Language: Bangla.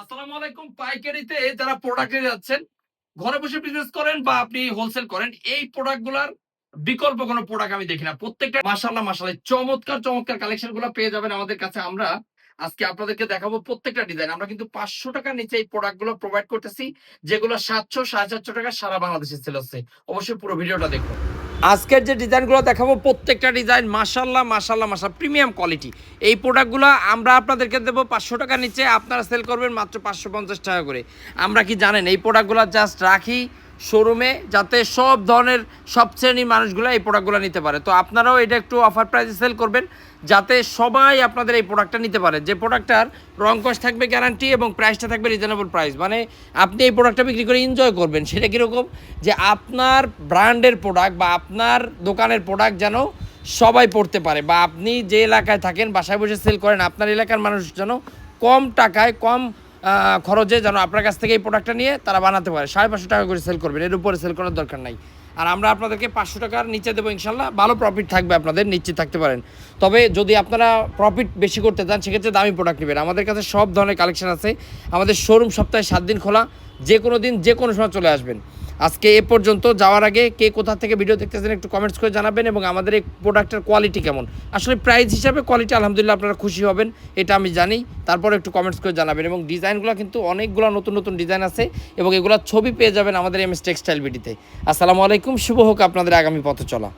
আসসালামু আলাইকুম, পাইকারিতে যারা যাচ্ছেন, ঘরে বসে বিজনেস করেন বা আপনি হোলসেল করেন, এই প্রোডাক্টগুলার বিকল্প কোনো প্রোডাক্ট আমি দেখি না। প্রত্যেকটা মাসাল্লাহ মাসাল্লাহ চমৎকার চমৎকার কালেকশনগুলো পেয়ে যাবেন আমাদের কাছে। আমরা আজকে আপনাদেরকে দেখাবো প্রত্যেকটা ডিজাইন আমরা কিন্তু পাঁচশো টাকার নিচে এই প্রোডাক্টগুলো প্রোভাইড করতেছি, যেগুলো সাতশো, সাড়ে চারশো টাকা সারা বাংলাদেশে সেল হচ্ছে। অবশ্যই পুরো ভিডিওটা দেখুন। আজকের যে ডিজাইনগুলো দেখাবো, প্রত্যেকটা ডিজাইন মাসাল্লাহ মাসাল্লাহ মাসাল প্রিমিয়াম কোয়ালিটি। এই প্রোডাক্টগুলো আমরা আপনাদেরকে দেবো পাঁচশো টাকা নিচে, আপনারা সেল করবেন মাত্র পাঁচশো পঞ্চাশ টাকা করে। আমরা কি জানেন, এই প্রোডাক্টগুলো জাস্ট রাখি শোরুমে যাতে সব ধরনের সব শ্রেণির মানুষগুলো এই প্রোডাক্টগুলো নিতে পারে। তো আপনারাও এটা একটু অফার প্রাইসে সেল করবেন, যাতে সবাই আপনাদের এই প্রোডাক্টটা নিতে পারে। যে প্রোডাক্টটার রং কস্ট থাকবে গ্যারান্টি এবং প্রাইসটা থাকবে রিজনেবল প্রাইস মানে আপনি এই প্রোডাক্টটা বিক্রি করে এনজয় করবেন। সেটা কীরকম? যে আপনার ব্র্যান্ডের প্রোডাক্ট বা আপনার দোকানের প্রোডাক্ট যেন সবাই পড়তে পারে বা আপনি যে এলাকায় থাকেন, বাসায় বসে সেল করেন, আপনার এলাকার মানুষ যেন কম টাকায়, কম খরচে যেন আপনার কাছ থেকে এই প্রোডাক্টটা নিয়ে তারা বানাতে পারে। সাড়ে পাঁচশো টাকা করে সেল করবেন। এর উপরে সেল করার দরকার নাই। আর আমরা আপনাদেরকে পাঁচশো টাকার নিচে দেবো ইনশাল্লাহ। ভালো প্রফিট থাকবে আপনাদের, নিশ্চিত থাকতে পারেন। তবে যদি আপনারা প্রফিট বেশি করতে চান, সেক্ষেত্রে দামি প্রোডাক্ট নেবেন। আমাদের কাছে সব ধরনের কালেকশন আছে। আমাদের শোরুম সপ্তাহে সাত দিন খোলা। যে কোনো দিন যে কোনো সময় চলে আসবেন। আজকে এ পর্যন্ত যাওয়ার আগে কে কোথা থেকে ভিডিও দেখতেছেন একটু কমেন্টস করে জানাবেন এবং আমাদের এই প্রোডাক্টের কোয়ালিটি কেমন। আসলে প্রাইস হিসাবে কোয়ালিটি আলহামদুলিল্লাহ আপনারা খুশি হবেন, এটা আমি জানি। তারপর একটু কমেন্টস করে জানাবেন এবং ডিজাইনগুলো কিন্তু অনেকগুলো নতুন নতুন ডিজাইন আছে এবং এগুলো ছবি পেয়ে যাবেন আমাদের এম এস টেক্সটাইল বিডিতে আসসালামু আলাইকুম, শুভ হোক আপনাদের আগামী পথ চলা